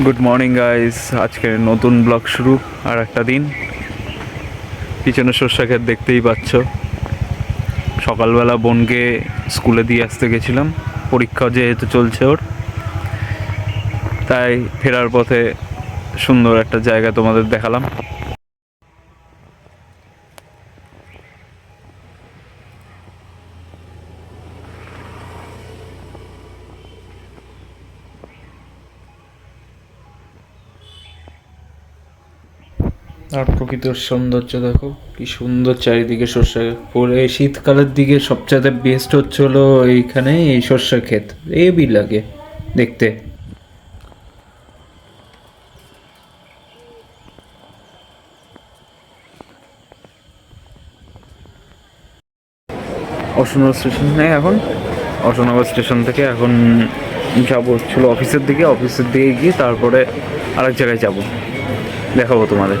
Good morning guys আজকে নতুন blog শুরু, আর একটা দিন। পিছনে সর্ষা ক্ষেত দেখতেই পাচ্ছ। সকালবেলা বোনকে স্কুলে দিয়ে আসতে গেছিলাম। পরীক্ষা যেহেতু চলছে ওর। তাই ফেরার পথে সুন্দর একটা জায়গা তোমাদের দেখালাম। আর প্রকৃতির সৌন্দর্য দেখো, কি সুন্দর চারিদিকে সর্ষে পরে শীতকালের দিকে সবচেয়ে বেস্ট হচ্ছে হলো এইখানে এই সর্ষের ক্ষেত। এবি লাগে দেখতে। অশোনগর স্টেশন নেই এখন অশোনগর স্টেশন থেকে এখন যাব ছিল অফিসের দিকে অফিসের দিকে গিয়ে তারপরে আরেক জায়গায় যাব। দেখাবো তোমাদের।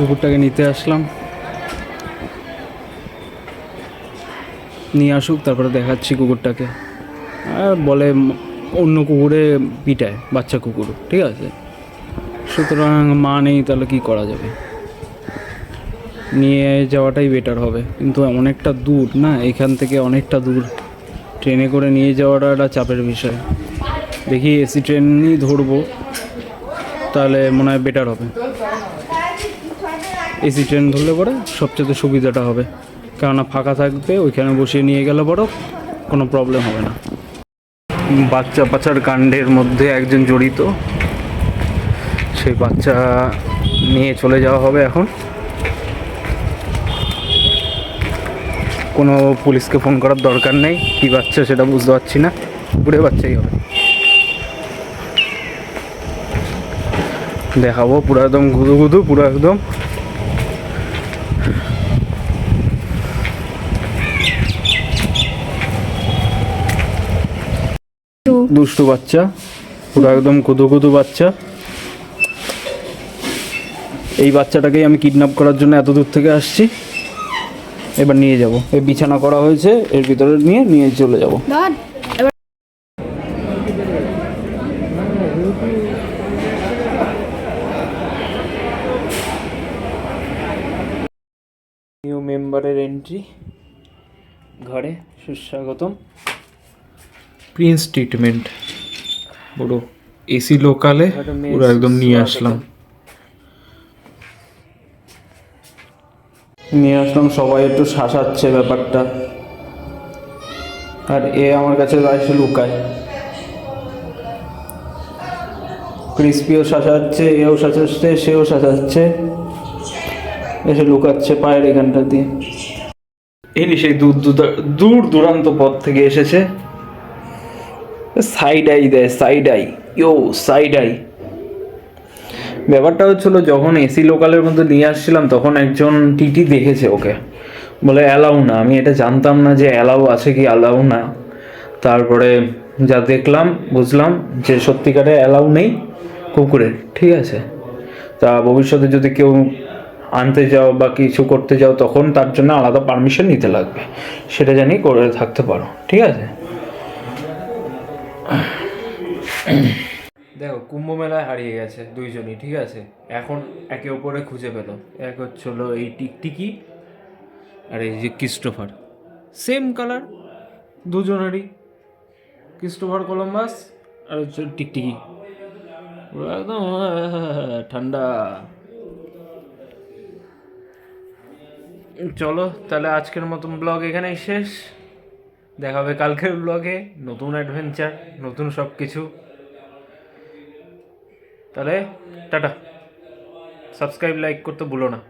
কুকুরটাকে নিতে আসলাম। নিয়ে আসুক, তারপরে দেখাচ্ছি কুকুরটাকে। আর বলে অন্য কুকুরে পিটায়, বাচ্চা কুকুর, ঠিক আছে? সুতরাং মা নেই, তাহলে কী করা যাবে? নিয়ে যাওয়াটাই বেটার হবে। কিন্তু অনেকটা দূর, না? এখান থেকে অনেকটা দূর। ট্রেনে করে নিয়ে যাওয়াটা একটা চাপের বিষয়। দেখি এসি ট্রেনই ধরবো, তাহলে মনে হয় বেটার হবে। এসি ট্রেন ধরলে পরে সবচেয়ে সুবিধাটা হবে। কেননা ফাঁকা থাকবে, ওইখানে বসিয়ে নিয়ে গেলে পরেও কোনো প্রবলেম হবে না। বাচ্চা পাচার কাণ্ডের মধ্যে একজন জড়িত। সেই বাচ্চা নিয়ে চলে যাওয়া হবে এখন। কোনো পুলিশকে ফোন করার দরকার নেই। কি বাচ্চা সেটা বুঝতে পারছি না। পুরে বাচ্চাই হবে। দেখাবো, পুরো একদম গুদু গুদু পুরো একদম দুষ্টু বাচ্চা পুরো একদম কুদু কুদু বাচ্চা। এই বাচ্চাটাকেই আমি কিডন্যাপ করার জন্য এত দূর থেকে আসছি। এবার নিয়ে যাব। এই বিছানা করা হয়েছে এর ভিতরে নিয়ে নিয়ে চলে যাব। নিউ মেম্বারের এন্ট্রি ঘরে সুস্বাগতম। প্রিন্স ট্রিটমেন্ট পুরো এসি লোকালে পুরো একদম নিয়ে আসলাম। নিয়ে আসলাম সবাই একটু শাসাচ্ছে ব্যাপারটা। আর এ আমার কাছে এসে লুকায়। ক্রিসপিও শাসাচ্ছে এও শাসাচ্ছে সেও শাসাচ্ছে। এসে লুকাচ্ছে পায়ের এখানটা দিয়ে। ইনি সেই দূর দূর- দূর দূরান্ত পথ থেকে এসেছে। সাইড আই দেয় সাইড আই ইও সাইড আই ব্যাপারটা হচ্ছিল, যখন এসি লোকালের মধ্যে নিয়ে আসছিলাম, তখন একজন টিটি দেখেছে ওকে। বলে অ্যালাউ না। আমি এটা জানতাম না যে অ্যালাউ আছে কি অ্যালাউ না। তারপরে যা দেখলাম, বুঝলাম যে সত্যিকারে অ্যালাউ নেই কুকুরের ঠিক আছে। তা ভবিষ্যতে যদি কেউ আনতে যাও বা কিছু করতে যাও, তখন তার জন্য আলাদা পারমিশন নিতে লাগবে। সেটা জানি করে থাকতে পারো, ঠিক আছে? দেখো কুম্ভ মেলায় হারিয়ে গেছে দুইজনই, ঠিক আছে? এখন একে অপরে খুঁজে পেল। এক হচ্ছিল এই টিকটিকি আর এই যে ক্রিস্টোফার। সেম কালার, দুজনেরই। ক্রিস্টোফার কলম্বাস আর হচ্ছে টিকটিকি। একদম, ঠান্ডা। চলো, তাহলে আজকের মতন ব্লগ এখানেই শেষ। দেখা হবে কালকের ব্লগে নতুন অ্যাডভেঞ্চার নতুন সব কিছু তাহলে, টাটা। সাবস্ক্রাইব লাইক করতে ভুলো না।